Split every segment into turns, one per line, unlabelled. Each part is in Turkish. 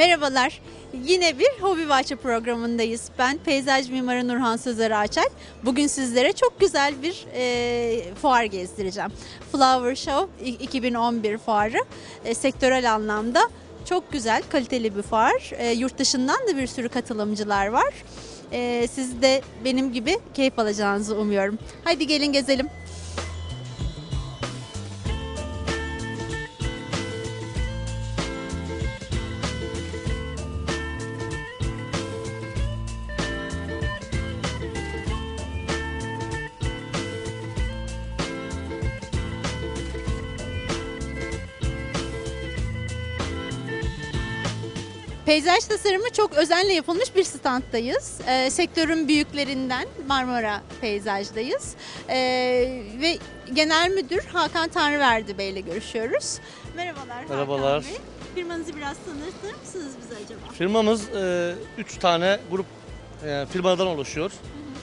Merhabalar. Yine bir hobi bahçe programındayız. Ben peyzaj mimarı Nurhan Sözer Ağaçay. Bugün sizlere çok güzel bir e, fuar gezdireceğim. Flower Show i- 2011 fuarı. E, sektörel anlamda çok güzel, kaliteli bir fuar. E, yurt dışından da bir sürü katılımcılar var. E, siz de benim gibi keyif alacağınızı umuyorum. Haydi gelin gezelim. Peyzaj tasarımı çok özenle yapılmış bir standdayız. Ee, sektörün büyüklerinden Marmara Peyzaj'dayız. Ee, ve Genel Müdür Hakan Tanrıverdi Bey ile görüşüyoruz. Merhabalar
Merhabalar.
Hakan Bey. Firmanızı biraz tanıtır mısınız bize acaba?
Firmamız 3 tane grup e, firmadan oluşuyor.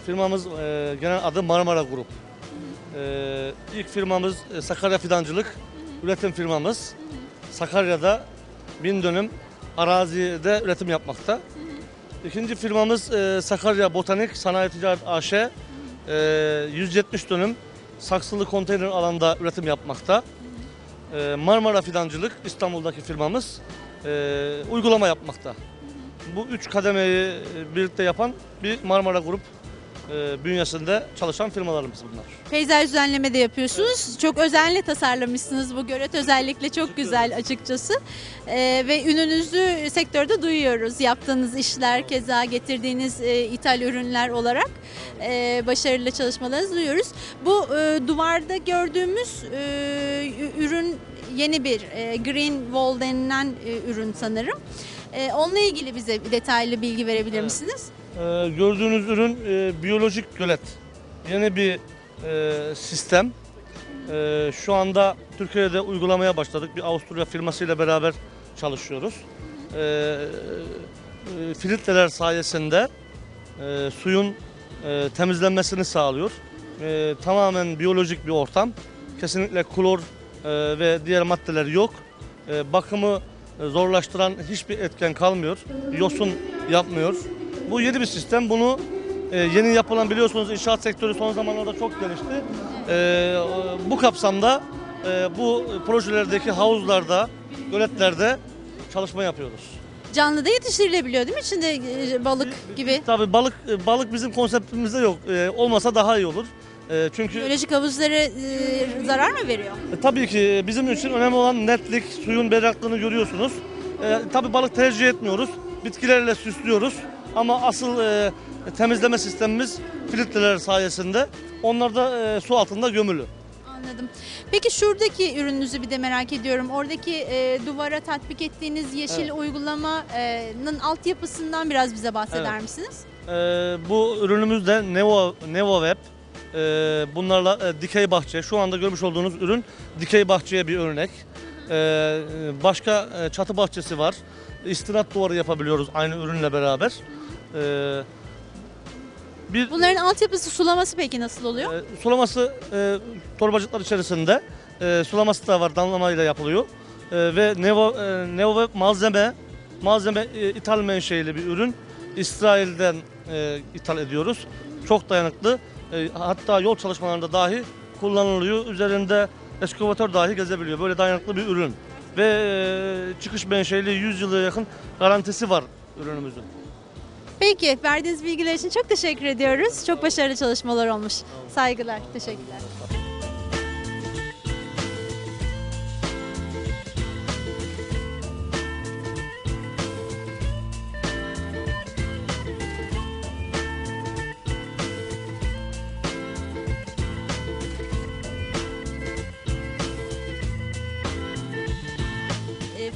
Firmamız e, genel adı Marmara Grup. E, ilk firmamız e, Sakarya Fidancılık üretim firmamız. Sakarya'da bin dönüm arazide üretim yapmakta. İkinci firmamız e, Sakarya Botanik Sanayi Ticaret AŞ. E, 170 dönüm saksılı konteyner alanda üretim yapmakta. E, Marmara Fidancılık İstanbul'daki firmamız e, uygulama yapmakta. Bu üç kademeyi e, birlikte yapan bir Marmara Grup e, bünyesinde çalışan firmalarımız bunlar.
Peyzaj düzenleme de yapıyorsunuz. Çok özenle tasarlamışsınız bu gölet özellikle çok güzel açıkçası. Ee, ve ününüzü sektörde duyuyoruz. Yaptığınız işler keza getirdiğiniz e, ithal ürünler olarak e, başarılı çalışmalarınızı duyuyoruz. Bu e, duvarda gördüğümüz e, ürün yeni bir e, Green Wall denilen e, ürün sanırım. E, onunla ilgili bize detaylı bilgi verebilir
Evet.
misiniz?
E, gördüğünüz ürün e, biyolojik gölet. Yeni bir e, sistem. E, şu anda Türkiye'de uygulamaya başladık. Bir Avusturya firmasıyla beraber çalışıyoruz. E, e, filtreler sayesinde e, suyun e, temizlenmesini sağlıyor. E, tamamen biyolojik bir ortam. Kesinlikle klor e, ve diğer maddeler yok. E, bakımı e, zorlaştıran hiçbir etken kalmıyor. Yosun yapmıyor. Bu yeni bir sistem. Bunu e, yeni yapılan biliyorsunuz inşaat sektörü son zamanlarda çok gelişti. E, bu kapsamda e, bu projelerdeki havuzlarda, göletlerde çalışma yapıyoruz.
Canlı da yetiştirilebiliyor değil mi? İçinde e, balık gibi.
Tabii balık e, balık bizim konseptimizde yok. E, olmasa daha iyi olur. E, çünkü
Biyolojik havuzlara e, zarar mı veriyor?
E, Tabii ki bizim için önemli olan netlik, suyun berraklığını görüyorsunuz. E, tabii balık tercih etmiyoruz. Bitkilerle süslüyoruz. Ama asıl e, temizleme sistemimiz filtreler sayesinde. Onlar da e, su altında gömülü.
Anladım. Peki şuradaki ürününüzü bir de merak ediyorum. Oradaki e, duvara tatbik ettiğiniz yeşil
Evet.
uygulamanın altyapısından biraz bize bahseder
Evet.
misiniz?
E, bu ürünümüz de Nevo, NevoWeb. E, bunlarla e, dikey bahçe. Şu anda görmüş olduğunuz ürün dikey bahçeye bir örnek. E, başka e, çatı bahçesi var. İstinat duvarı yapabiliyoruz aynı ürünle beraber. E, bir
Bunların altyapısı sulaması peki nasıl oluyor?
E, sulaması e, torbacıklar içerisinde. E, sulaması da var, damlamayla yapılıyor. E, ve Nevo, e, Nevo ve malzeme, malzeme e, ithal menşeili bir ürün. İsrail'den e, ithal ediyoruz. Çok dayanıklı. E, hatta yol çalışmalarında dahi kullanılıyor. Üzerinde eskavatör dahi gezebiliyor. Böyle dayanıklı bir ürün. Ve e, çıkış menşeili 100 yıla yakın garantisi var ürünümüzün.
Peki verdiğiniz bilgiler için çok teşekkür ediyoruz. Çok başarılı çalışmalar olmuş. Saygılar, teşekkürler.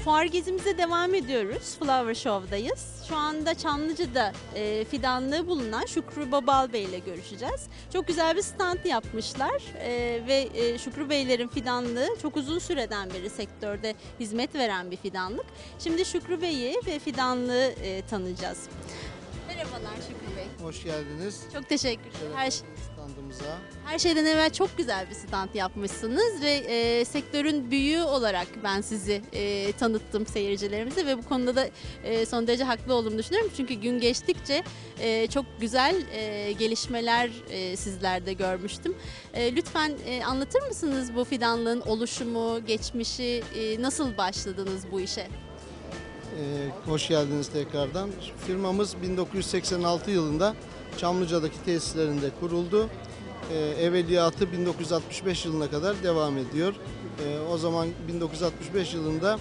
Fuar gezimize devam ediyoruz. Flower Show'dayız. Şu anda Çamlıca'da e, fidanlığı bulunan Şükrü Babal Bey ile görüşeceğiz. Çok güzel bir stand yapmışlar E, ve e, Şükrü Beylerin fidanlığı çok uzun süreden beri sektörde hizmet veren bir fidanlık. Şimdi Şükrü Bey'i ve fidanlığı e, tanıyacağız. Merhabalar Şükrü Bey.
Hoş geldiniz.
Çok teşekkürler. Her şey-
standımıza.
Her şeyden evvel çok güzel bir stand yapmışsınız ve e, sektörün büyüğü olarak ben sizi e, tanıttım seyircilerimize ve bu konuda da e, son derece haklı olduğumu düşünüyorum. Çünkü gün geçtikçe e, çok güzel e, gelişmeler e, sizlerde görmüştüm. E, lütfen e, anlatır mısınız bu fidanlığın oluşumu, geçmişi, e, nasıl başladınız bu işe?
Ee, hoş geldiniz tekrardan. Firmamız 1986 yılında Çamlıca'daki tesislerinde kuruldu. Ee, evveliyatı 1965 yılına kadar devam ediyor. Ee, o zaman 1965 yılında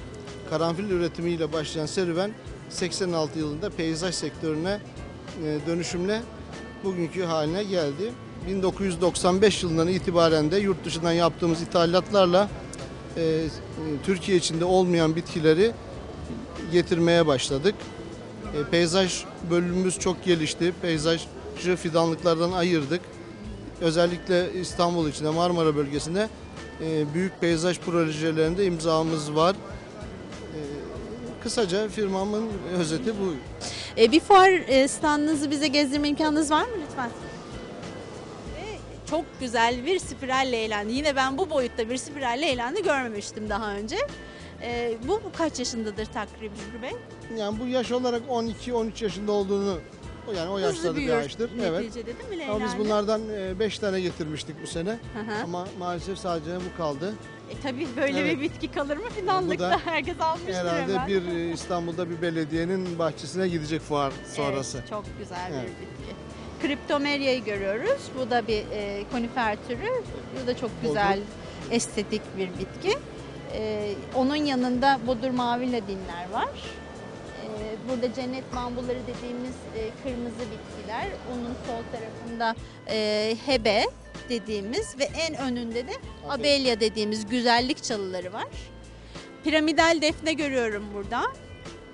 karanfil üretimiyle başlayan serüven 86 yılında peyzaj sektörüne e, dönüşümle bugünkü haline geldi. 1995 yılından itibaren de yurt dışından yaptığımız ithalatlarla e, Türkiye içinde olmayan bitkileri getirmeye başladık. E, peyzaj bölümümüz çok gelişti. Peyzajı fidanlıklardan ayırdık. Özellikle İstanbul içinde Marmara bölgesinde e, büyük peyzaj projelerinde imzamız var. E, kısaca firmamın özeti bu.
E, bir fuar e, standınızı bize gezdirme imkanınız var mı lütfen? Çok güzel bir spiralle eğlendi. Yine ben bu boyutta bir spiralle eğlendi görmemiştim daha önce. E, bu, bu kaç yaşındadır takribi Bey?
Yani bu yaş olarak 12-13 yaşında olduğunu yani o yaşlarda bir
büyüyor
ağaçtır. Evet.
neticede değil mi
Ama biz bunlardan 5 tane getirmiştik bu sene.
Hı.
Ama maalesef sadece bu kaldı.
E, tabii böyle
Evet.
bir bitki kalır mı fidanlıkta?
da
Herkes almıştır
Herhalde
hemen.
bir e, İstanbul'da bir belediyenin bahçesine gidecek fuar sonrası.
Evet, çok güzel
Evet.
bir bitki. Kriptomeria'yı görüyoruz. Bu da bir e, konifer türü. Bu da çok güzel, estetik bir bitki. E, onun yanında bodur mavi ladinler var. E, burada cennet bambuları dediğimiz e, kırmızı bitkiler. Onun sol tarafında e, hebe dediğimiz ve en önünde de abelya dediğimiz güzellik çalıları var. Piramidal defne görüyorum burada.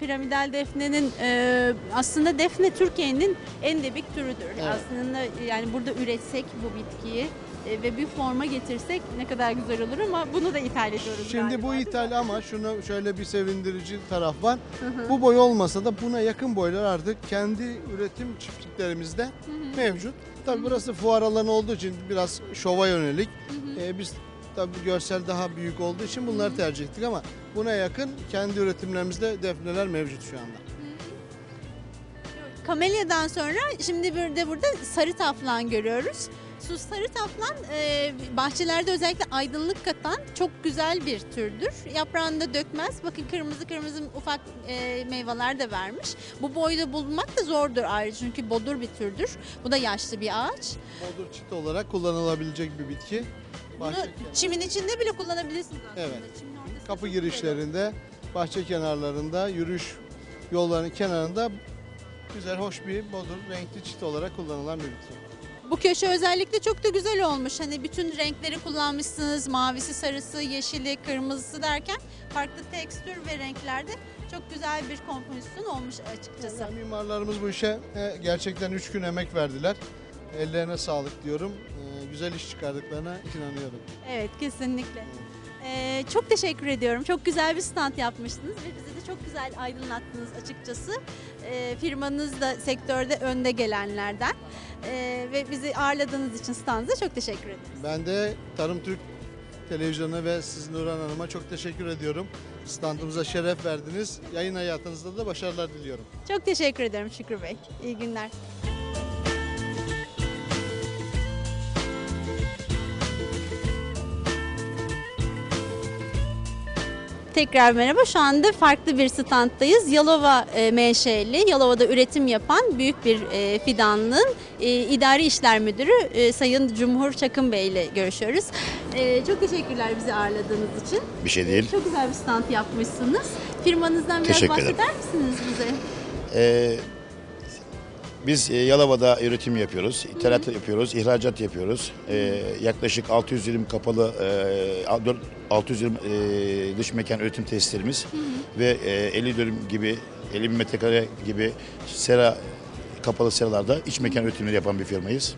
Piramidal defnenin e, aslında defne Türkiye'nin endemik türüdür.
Evet.
Aslında yani burada üretsek bu bitkiyi ve bir forma getirsek ne kadar güzel olur ama bunu da ithal ediyoruz
Şimdi
galiba,
bu ithal ama şunu şöyle bir sevindirici taraf var.
Hı hı.
Bu boy olmasa da buna yakın boylar artık kendi üretim çiftliklerimizde mevcut. Tabii burası fuar alanı olduğu için biraz şova yönelik. Ee, biz tabii görsel daha büyük olduğu için bunları tercih ettik ama buna yakın kendi üretimlerimizde defneler mevcut şu anda.
Kamelya'dan sonra şimdi bir de burada sarı taflan görüyoruz. Su sarı taflan e, bahçelerde özellikle aydınlık katan çok güzel bir türdür. Yaprağını da dökmez. Bakın kırmızı kırmızı ufak e, meyveler de vermiş. Bu boyda bulmak da zordur ayrıca çünkü bodur bir türdür. Bu da yaşlı bir ağaç.
Bodur çit olarak kullanılabilecek bir bitki.
Bunu
Bahçe
çimin içinde bile kullanabilirsiniz aslında.
Evet.
Çimin ortasında
kapı
çok güzel olur.
girişlerinde, bahçe kenarlarında, yürüyüş yollarının kenarında güzel, hoş bir bodur, renkli çit olarak kullanılan bir bitki.
Bu köşe özellikle çok da güzel olmuş. Hani bütün renkleri kullanmışsınız. Mavisi, sarısı, yeşili, kırmızısı derken farklı tekstür ve renklerde çok güzel bir kompozisyon olmuş açıkçası.
Yani mimarlarımız bu işe e, gerçekten 3 gün emek verdiler. Ellerine sağlık diyorum. E, Güzel iş çıkardıklarına inanıyorum.
Evet kesinlikle. Ee, çok teşekkür ediyorum. Çok güzel bir stand yapmıştınız ve bizi de çok güzel aydınlattınız açıkçası. Ee, firmanız da sektörde önde gelenlerden Ee, ve bizi ağırladığınız için standınıza çok teşekkür ederim.
Ben de Tarım Türk Televizyonu ve siz Nurhan Hanım'a çok teşekkür ediyorum. Standımıza şeref verdiniz. Yayın hayatınızda da başarılar diliyorum.
Çok teşekkür ederim Şükrü Bey. İyi günler. Tekrar merhaba. Şu anda farklı bir standdayız. Yalova e, menşeli, Yalova'da üretim yapan büyük bir e, fidanlığın e, idari işler müdürü e, Sayın Cumhur Çakın Bey ile görüşüyoruz. E, çok teşekkürler bizi ağırladığınız için.
Bir şey değil.
Çok güzel bir stand yapmışsınız. Firmanızdan biraz
Teşekkür ederim.
bahseder misiniz bize?
Ee, biz e, Yalova'da üretim yapıyoruz, ithalat yapıyoruz, ihracat yapıyoruz. Ee, yaklaşık 620 kapalı, e, dört- 620 e, dış mekan üretim tesislerimiz ve e, 50 dönüm gibi, 50 bin metrekare gibi sera kapalı seralarda iç mekan üretimleri yapan bir firmayız.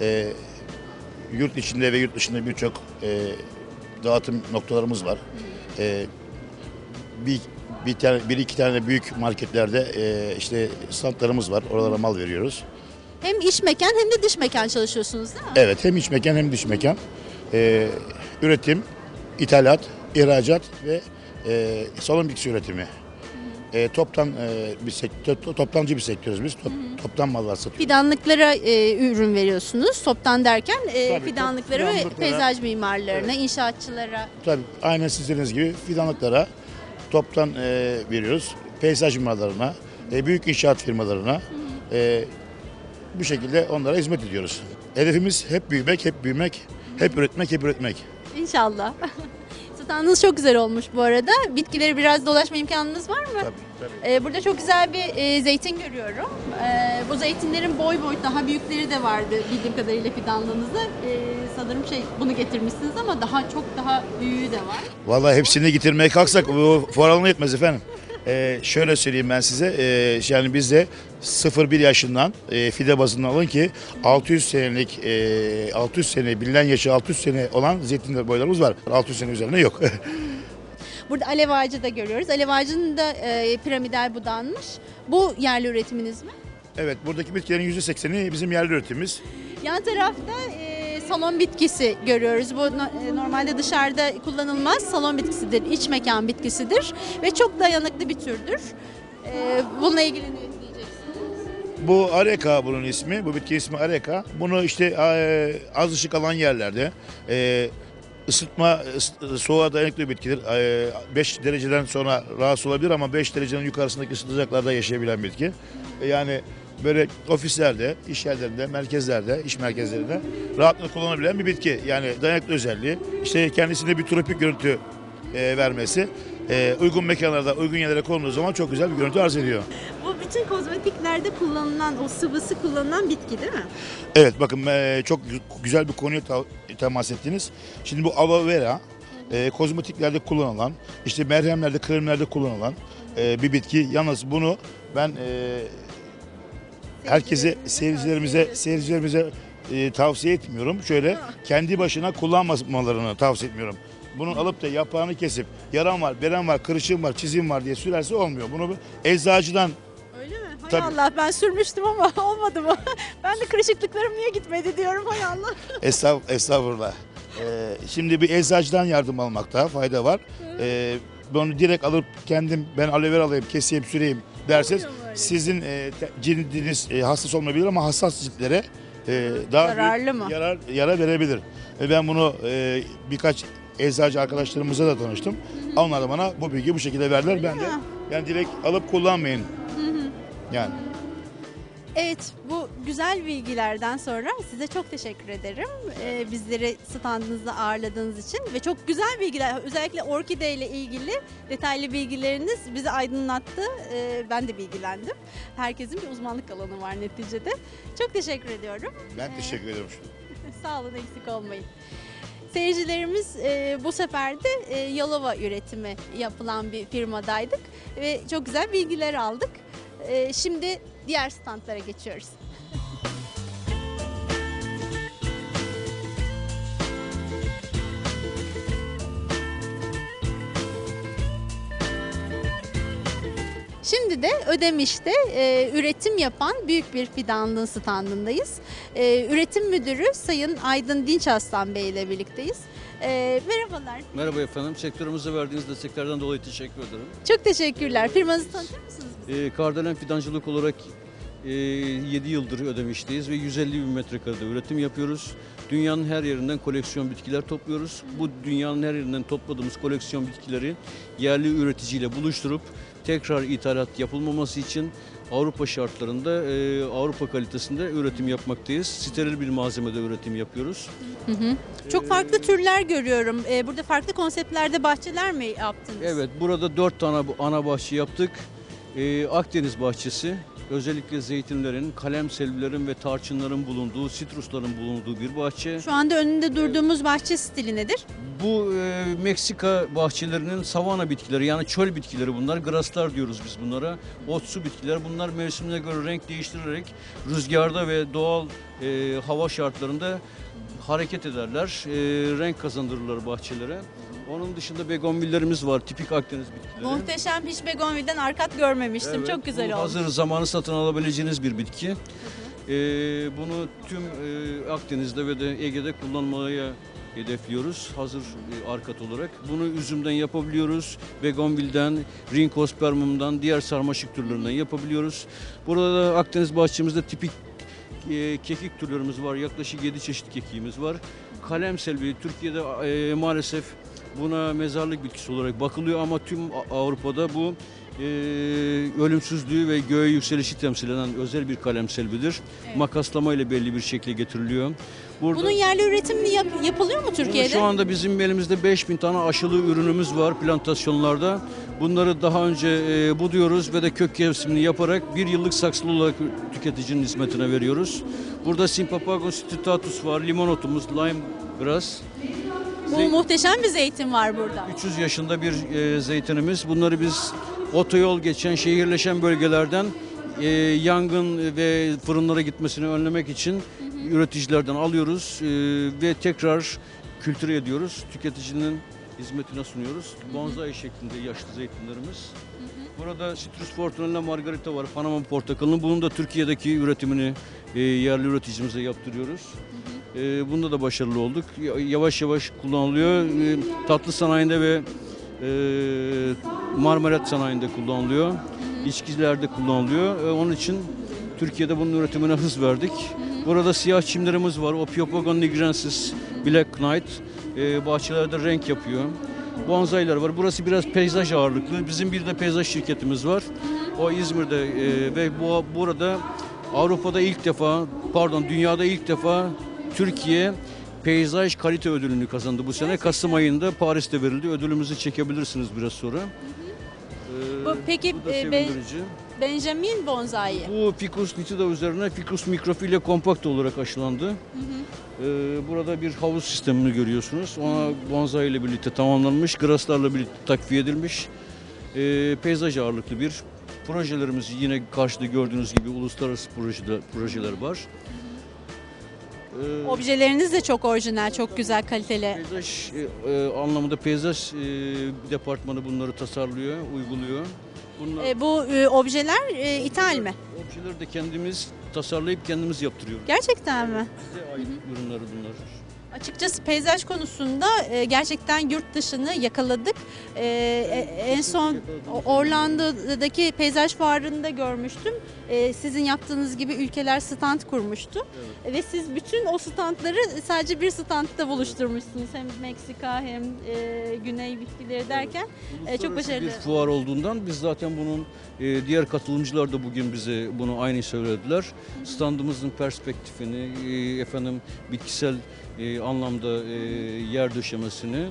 Ee, yurt içinde ve yurt dışında birçok e, dağıtım noktalarımız var. Ee, bir bir tane bir iki tane büyük marketlerde e, işte standlarımız var. Oralara mal veriyoruz.
Hem iç mekan hem de dış mekan çalışıyorsunuz değil mi?
Evet hem iç mekan hem dış mekan. Ee, üretim, ithalat, ihracat ve e, salon bitkisi üretimi. Ee, toptan e, bir sektör, toptancı bir sektörüz biz. Top, toptan mallar satıyoruz.
Fidanlıklara e, ürün veriyorsunuz. Toptan derken e,
Tabii,
fidanlıklara ve
fidanlıklara-
peyzaj mimarlarına, inşaatçılara.
Tabii aynen siz dediğiniz gibi fidanlıklara toptan e, veriyoruz. Peyzaj mimarlarına, e, büyük inşaat firmalarına e, bu şekilde onlara hizmet ediyoruz. Hedefimiz hep büyümek, hep büyümek, hep üretmek, hep üretmek.
İnşallah. Standınız çok güzel olmuş bu arada. Bitkileri biraz dolaşma imkanınız var mı?
Tabii, tabii.
Ee, burada çok güzel bir e, zeytin görüyorum. Ee, bu zeytinlerin boy boy daha büyükleri de vardı bildiğim kadarıyla fidanlığınızda. Ee, sanırım şey bunu getirmişsiniz ama daha çok daha büyüğü de var.
Vallahi hepsini getirmeye kalksak bu fuar alanı yetmez efendim. Ee, şöyle söyleyeyim ben size. Ee, yani bizde 0-1 yaşından e, fide bazından alın ki 600 senelik e, 600 sene bilinen yaşı 600 sene olan zeytin boylarımız var. 600 sene üzerine yok.
Burada alev ağacı da görüyoruz. Alev ağacının da e, piramidal budanmış. Bu yerli üretiminiz mi?
evet buradaki bitkilerin %80'i bizim yerli üretimimiz.
Yan tarafta e, salon bitkisi görüyoruz. Bu e, normalde dışarıda kullanılmaz. Salon bitkisidir, iç mekan bitkisidir ve çok dayanıklı bir türdür. E, bununla ilgili ne diyeceksiniz?
Bu areka bunun ismi. Bu bitki ismi areka. Bunu işte e, az ışık alan yerlerde e, ısıtma ıs- soğuğa dayanıklı bir bitkidir. 5 dereceden sonra rahatsız olabilir ama 5 derecenin yukarısındaki ısıtacaklarda yaşayabilen bitki. Yani böyle ofislerde, iş yerlerinde, merkezlerde, iş merkezlerinde rahatlıkla kullanabilen bir bitki. Yani dayanıklı özelliği. İşte kendisinde bir tropik görüntü e, vermesi. e, uygun mekanlarda, uygun yerlere konulduğu zaman çok güzel bir görüntü arz ediyor.
Bu bütün kozmetiklerde kullanılan, o sıvısı kullanılan bitki değil mi?
Evet bakın e, çok gü- güzel bir konuya temas ettiniz. Şimdi bu aloe vera e, kozmetiklerde kullanılan, işte merhemlerde, kremlerde kullanılan e, bir bitki. Yalnız bunu ben e, herkese, seyircilerimize, seyircilerimize e, tavsiye etmiyorum. Şöyle kendi başına kullanmamalarını tavsiye etmiyorum. Bunun alıp da yaprağını kesip yaran var, beren var, kırışım var, çizim var diye sürerse olmuyor. Bunu bir eczacıdan
Öyle mi? Hay
Tabii.
Allah ben sürmüştüm ama olmadı mı? ben de kırışıklıklarım niye gitmedi diyorum hay Allah.
Estağ, estağfurullah. Ee, şimdi bir eczacıdan yardım almakta fayda var. Ee, bunu direkt alıp kendim ben aloe vera alayım, keseyim, süreyim derseniz
Olmuyor mu öyle?
Sizin e, te- cildiniz e, hassas olmayabilir ama hassas ciltlere e, daha
Zararlı
büyük
mı?
yarar yara verebilir. Ve ben bunu e, birkaç eczacı arkadaşlarımızla da tanıştım. Onlar da bana bu bilgiyi bu şekilde verdiler. Ben de yani direkt alıp kullanmayın. Yani
Evet bu güzel bilgilerden sonra size çok teşekkür ederim. Ee, bizleri standınızda ağırladığınız için ve çok güzel bilgiler özellikle orkide ile ilgili detaylı bilgileriniz bizi aydınlattı. Ee, ben de bilgilendim. Herkesin bir uzmanlık alanı var neticede. Çok teşekkür ediyorum.
ben teşekkür ederim.
Sağ olun eksik olmayın. Seyircilerimiz e, bu sefer de e, Yalova üretimi yapılan bir firmadaydık ve çok güzel bilgiler aldık. E, şimdi diğer standlara geçiyoruz. Şimdi de Ödemiş'te e, üretim yapan büyük bir fidanlığın standındayız. E, üretim müdürü Sayın Aydın Dinçaslan Bey ile birlikteyiz. E, merhabalar.
Merhaba efendim. Sektörümüze verdiğiniz desteklerden dolayı teşekkür ederim.
Çok teşekkürler. Firmanızı tanıtır mısınız?
Ee, Kardelen Fidancılık olarak e, 7 yıldır ödemişteyiz ve 150 bin metrekarede üretim yapıyoruz. Dünyanın her yerinden koleksiyon bitkiler topluyoruz. Bu dünyanın her yerinden topladığımız koleksiyon bitkileri yerli üreticiyle buluşturup tekrar ithalat yapılmaması için Avrupa şartlarında e, Avrupa kalitesinde üretim yapmaktayız. Steril bir malzemede üretim yapıyoruz.
Çok farklı türler görüyorum. E, burada farklı konseptlerde bahçeler mi yaptınız?
Evet, burada dört tane ana bahçe yaptık. Ee, Akdeniz bahçesi, özellikle zeytinlerin, kalem selvilerin ve tarçınların bulunduğu, sitrusların bulunduğu bir bahçe.
Şu anda önünde durduğumuz bahçe stili nedir?
Bu e, Meksika bahçelerinin savana bitkileri yani çöl bitkileri bunlar. Graslar diyoruz biz bunlara. Otsu bitkiler. Bunlar mevsimine göre renk değiştirerek rüzgarda ve doğal e, hava şartlarında hareket ederler. E, renk kazandırırlar bahçelere. Onun dışında begonvillerimiz var. Tipik Akdeniz bitkileri.
Muhteşem hiç begonvilden arkat görmemiştim.
Evet,
Çok güzel
bu
olmuş.
Hazır zamanı satın alabileceğiniz bir bitki. Ee, bunu tüm e, Akdeniz'de ve de Ege'de kullanmaya hedefliyoruz hazır e, arkat olarak. Bunu üzümden yapabiliyoruz, begonvilden, rinkosperium'dan, diğer sarmaşık türlerinden yapabiliyoruz. Burada da Akdeniz bahçemizde tipik e, kekik türlerimiz var. Yaklaşık 7 çeşit kekiğimiz var. Kalem selvi Türkiye'de e, maalesef buna mezarlık bitkisi olarak bakılıyor ama tüm Avrupa'da bu e, ölümsüzlüğü ve göğe yükselişi temsil eden özel bir kalem selvidir. Makaslama ile belli bir şekle getiriliyor. Burada
Bunun yerli üretimi yap- yapılıyor mu Türkiye'de?
şu anda bizim elimizde 5000 tane aşılı ürünümüz var plantasyonlarda. Bunları daha önce e, buduyoruz ve de kök kesimini yaparak bir yıllık saksılı olarak tüketicinin hizmetine veriyoruz. Burada Sympapago stitatus var, limon otumuz, lime grass.
Bu muhteşem bir zeytin var burada.
300 yaşında bir e, zeytinimiz. Bunları biz otoyol geçen, şehirleşen bölgelerden e, yangın ve fırınlara gitmesini önlemek için üreticilerden alıyoruz e, ve tekrar kültüre ediyoruz. Tüketicinin hizmetine sunuyoruz. Bonsai şeklinde yaşlı zeytinlerimiz. Burada Citrus Fortunella Margarita var, Panama portakalının. Bunun da Türkiye'deki üretimini e, yerli üreticimize yaptırıyoruz. E, bunda da başarılı olduk. Ya- Yavaş yavaş kullanılıyor. E, tatlı sanayinde ve e, marmelat sanayinde kullanılıyor. İçkilerde kullanılıyor. E, onun için Türkiye'de bunun üretimine hız verdik. Burada siyah çimlerimiz var. Opiopogon nigrensis, Black Knight. E, bahçelerde renk yapıyor. Bonsai'ler var. Burası biraz peyzaj ağırlıklı. Bizim bir de peyzaj şirketimiz var. O İzmir'de e, ve bu burada Avrupa'da ilk defa, pardon dünyada ilk defa Türkiye peyzaj kalite ödülünü kazandı bu sene. Kasım ayında Paris'te verildi. Ödülümüzü çekebilirsiniz biraz sonra. Ee,
Bu peki,
bu
e, ben-. Benjamin bonsai.
Bu Ficus nitida üzerine Ficus microphylla compact olarak aşılandı. Ee, burada bir havuz sistemini görüyorsunuz. Ona bonsai ile birlikte tamamlanmış, graslarla birlikte takviye edilmiş. Ee, peyzaj ağırlıklı bir projelerimiz yine karşıda gördüğünüz gibi uluslararası projeler, projeler var. Ee,
Objeleriniz de çok orijinal, çok güzel, kaliteli.
Peyzaj e, e, anlamında peyzaj e, departmanı bunları tasarlıyor, uyguluyor. Bunlar
E, bu e, objeler e, ithal mi?
objeleri de kendimiz tasarlayıp kendimiz yaptırıyoruz.
Gerçekten mi?
Bize ait ürünler bunlar.
Açıkçası peyzaj konusunda e, gerçekten yurt dışını yakaladık. E, e, en son Orlando'daki peyzaj fuarında görmüştüm. Sizin yaptığınız gibi ülkeler stand kurmuştu. Ve siz bütün o standları sadece bir standta buluşturmuşsunuz. Hem Meksika hem Güney bitkileri derken. E, çok başarılı.
Bir fuar olduğundan biz zaten bunun diğer katılımcılar da bugün bize bunu aynı söylediler. Standımızın perspektifini, efendim bitkisel e, anlamda e, yer döşemesini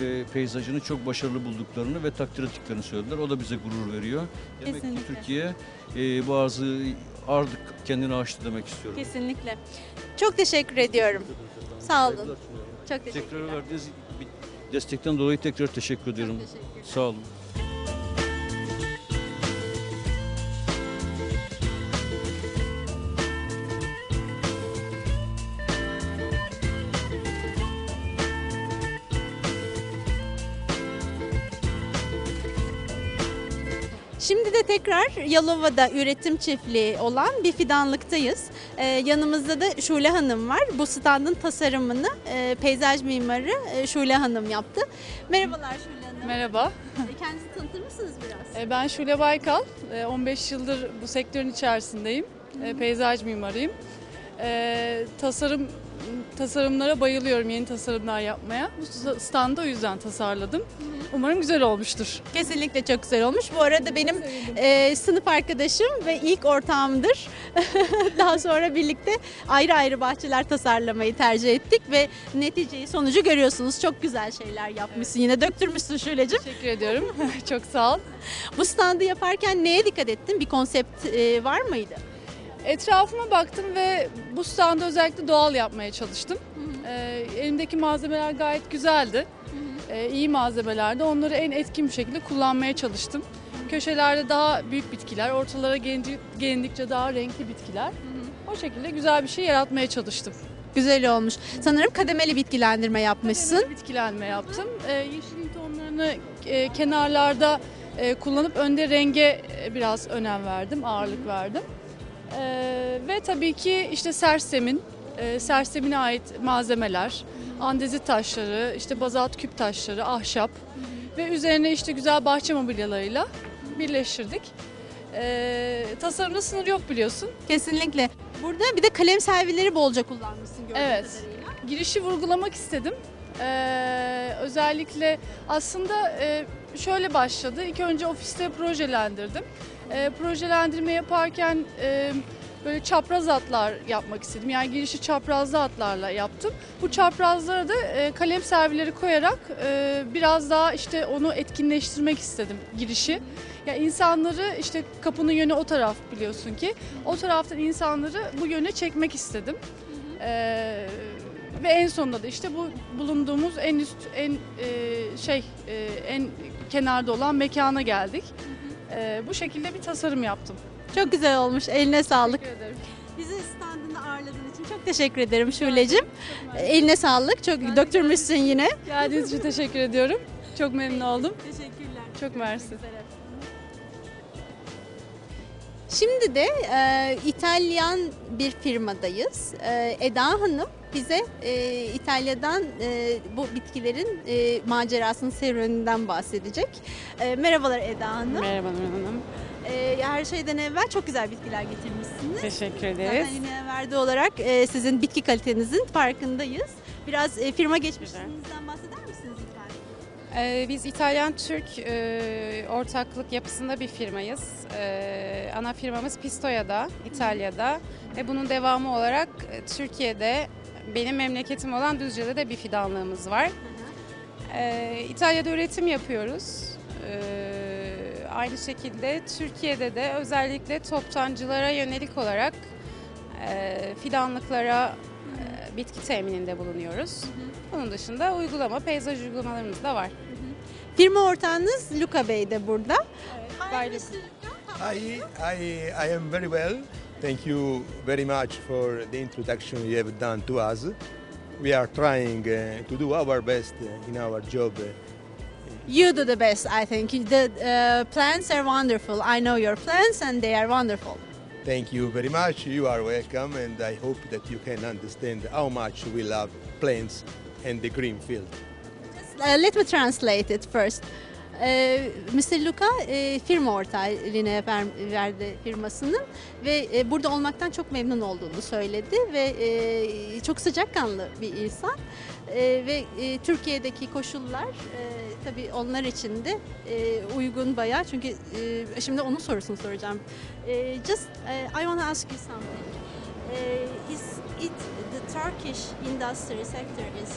ve peyzajını çok başarılı bulduklarını ve takdir ettiklerini söylediler. O da bize gurur veriyor. Demek
Kesinlikle.
ki Türkiye e, bazı artık kendini aştı demek istiyorum.
Kesinlikle. Çok teşekkür ediyorum. Sağ olun. Çok teşekkürler.
Tekrar verdiğiniz bir destekten dolayı tekrar teşekkür ediyorum. Sağ olun.
Şimdi de tekrar Yalova'da üretim çiftliği olan bir fidanlıktayız. Ee, yanımızda da Şule Hanım var. Bu standın tasarımını e, peyzaj mimarı e, Şule Hanım yaptı. Merhabalar Şule Hanım.
Merhaba,
E, Kendinizi tanıtır mısınız biraz?
e, ben Şule Baykal. E, 15 yıldır bu sektörün içerisindeyim. E, Peyzaj mimarıyım. E, Tasarım tasarımlara bayılıyorum, yeni tasarımlar yapmaya. Bu standı o yüzden tasarladım. Umarım güzel olmuştur.
Kesinlikle çok güzel olmuş. Bu arada benim e, sınıf arkadaşım ve ilk ortağımdır. Daha sonra birlikte ayrı ayrı bahçeler tasarlamayı tercih ettik ve neticeyi sonucu görüyorsunuz. Çok güzel şeyler yapmışsın. Yine döktürmüşsün Şule'cim.
Teşekkür ediyorum. Çok sağ ol.
Bu standı yaparken neye dikkat ettin? Bir konsept e, var mıydı?
Etrafıma baktım ve bu standı özellikle doğal yapmaya çalıştım. E, elimdeki malzemeler gayet güzeldi. E, iyi malzemelerdi. Onları en etkin bir şekilde kullanmaya çalıştım. Köşelerde daha büyük bitkiler, ortalara gelindikçe daha renkli bitkiler. O şekilde güzel bir şey yaratmaya çalıştım.
Güzel olmuş. Sanırım kademeli bitkilendirme yapmışsın.
Kademeli bitkilenme yaptım. E, yeşilin tonlarını e, kenarlarda e, kullanıp önde renge e, biraz önem verdim, ağırlık verdim. Ee, ve tabii ki işte sersemin, e, sersemine ait malzemeler, andezit taşları, işte bazalt küp taşları, ahşap ve üzerine işte güzel bahçe mobilyalarıyla birleştirdik. Ee, tasarımda sınır yok biliyorsun.
Kesinlikle. Burada bir de kalem servileri bolca kullanmışsın gördüğüm
Evet.
kadarıyla.
girişi vurgulamak istedim. Ee, özellikle aslında e, şöyle başladı. İlk önce ofiste projelendirdim. Ee, projelendirme yaparken e, böyle çapraz atlar yapmak istedim. Yani girişi çaprazlı atlarla yaptım. Bu çaprazlara da e, kalem servileri koyarak e, biraz daha işte onu etkinleştirmek istedim girişi. Ya insanları işte kapının yönü o taraf biliyorsun ki. O taraftan insanları bu yöne çekmek istedim. Ee, ve en sonunda da işte bu bulunduğumuz en üst en e, şey e, en kenarda olan mekana geldik. Ee, bu şekilde bir tasarım yaptım.
Çok güzel olmuş. Eline sağlık.
Teşekkür ederim.
Bizi standında ağırladığın için çok teşekkür ederim Şule'cim. Eline sağlık. Çok döktürmüşsün yine.
Geldiğiniz için teşekkür ediyorum. Çok memnun oldum.
Teşekkürler.
Çok mersi.
Şimdi de e, İtalyan bir firmadayız. E, Eda Hanım bize e, İtalya'dan e, bu bitkilerin e, macerasının serüveninden bahsedecek. E, merhabalar Eda Hanım.
Merhaba Nurhan Hanım.
E, her şeyden evvel çok güzel bitkiler getirmişsiniz.
Teşekkür ederiz.
Zaten yine verdi olarak e, sizin bitki kalitenizin farkındayız. Biraz e, firma geçmişinizden bahseder misiniz lütfen?
Ee, biz İtalyan-Türk e, ortaklık yapısında bir firmayız. Ee, ana firmamız Pistoia'da, İtalya'da ve bunun devamı olarak e, Türkiye'de benim memleketim olan Düzce'de de bir fidanlığımız var. Ee, İtalya'da üretim yapıyoruz. Ee, aynı şekilde Türkiye'de de özellikle toptancılara yönelik olarak e, fidanlıklara e, bitki temininde bulunuyoruz. Bunun dışında uygulama, peyzaj uygulamalarımız da var.
Firma ortağınız Luka Bey de burada.
Bayram.
I, I, I am very well. Thank you very much for the introduction you have done to us. We are trying uh, to do our best in our job.
You do the best, I think. The uh, plants are wonderful. I know your plants and they are wonderful.
Thank you very much. You are welcome, and I hope that you can understand how much we love plants and the green field.
Uh, let me translate it first. Ee, Mr. Luca e, firma ortağı Line Ver- verdi firmasının ve e, burada olmaktan çok memnun olduğunu söyledi ve e, çok sıcakkanlı bir insan E, ve e, Türkiye'deki koşullar e, tabii onlar için de e, uygun bayağı çünkü e, şimdi onun sorusunu soracağım. E, just e, I want to ask you something. E, is it the Turkish industry sector is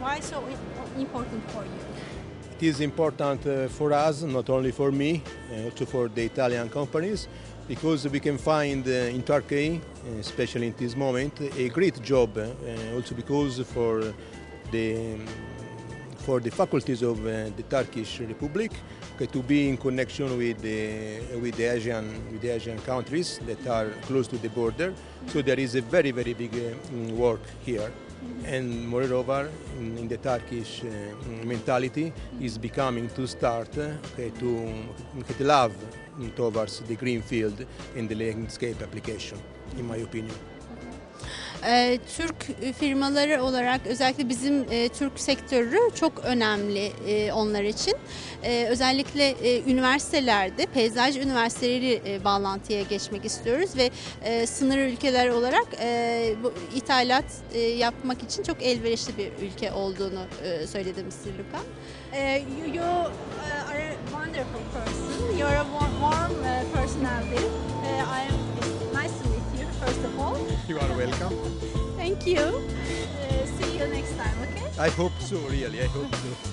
why so important for you?
It is important uh, for us, not only for me, uh, also for the Italian companies, because we can find uh, in Turkey, especially in this moment, a great job. Uh, also because for the for the faculties of uh, the Turkish Republic okay, to be in connection with the with the Asian with the Asian countries that are close to the border. So there is a very very big uh, work here and moreover in, in the Turkish uh, mentality is becoming to start uh, okay, to get love towards the green field and the landscape application in my opinion.
Ee, Türk firmaları olarak özellikle bizim e, Türk sektörü çok önemli e, onlar için. E, özellikle e, üniversitelerde, peyzaj üniversiteleri bağlantıya geçmek istiyoruz ve sınır ülkeler olarak e, bu ithalat yapmak için çok elverişli bir ülke olduğunu e, söyledi Mr. Luka. E, you, uh, are a wonderful person. You are a warm uh, personality. Uh, I am first of all.
You are welcome.
Thank you. Uh, see you next time, okay?
I hope so, really. I hope so.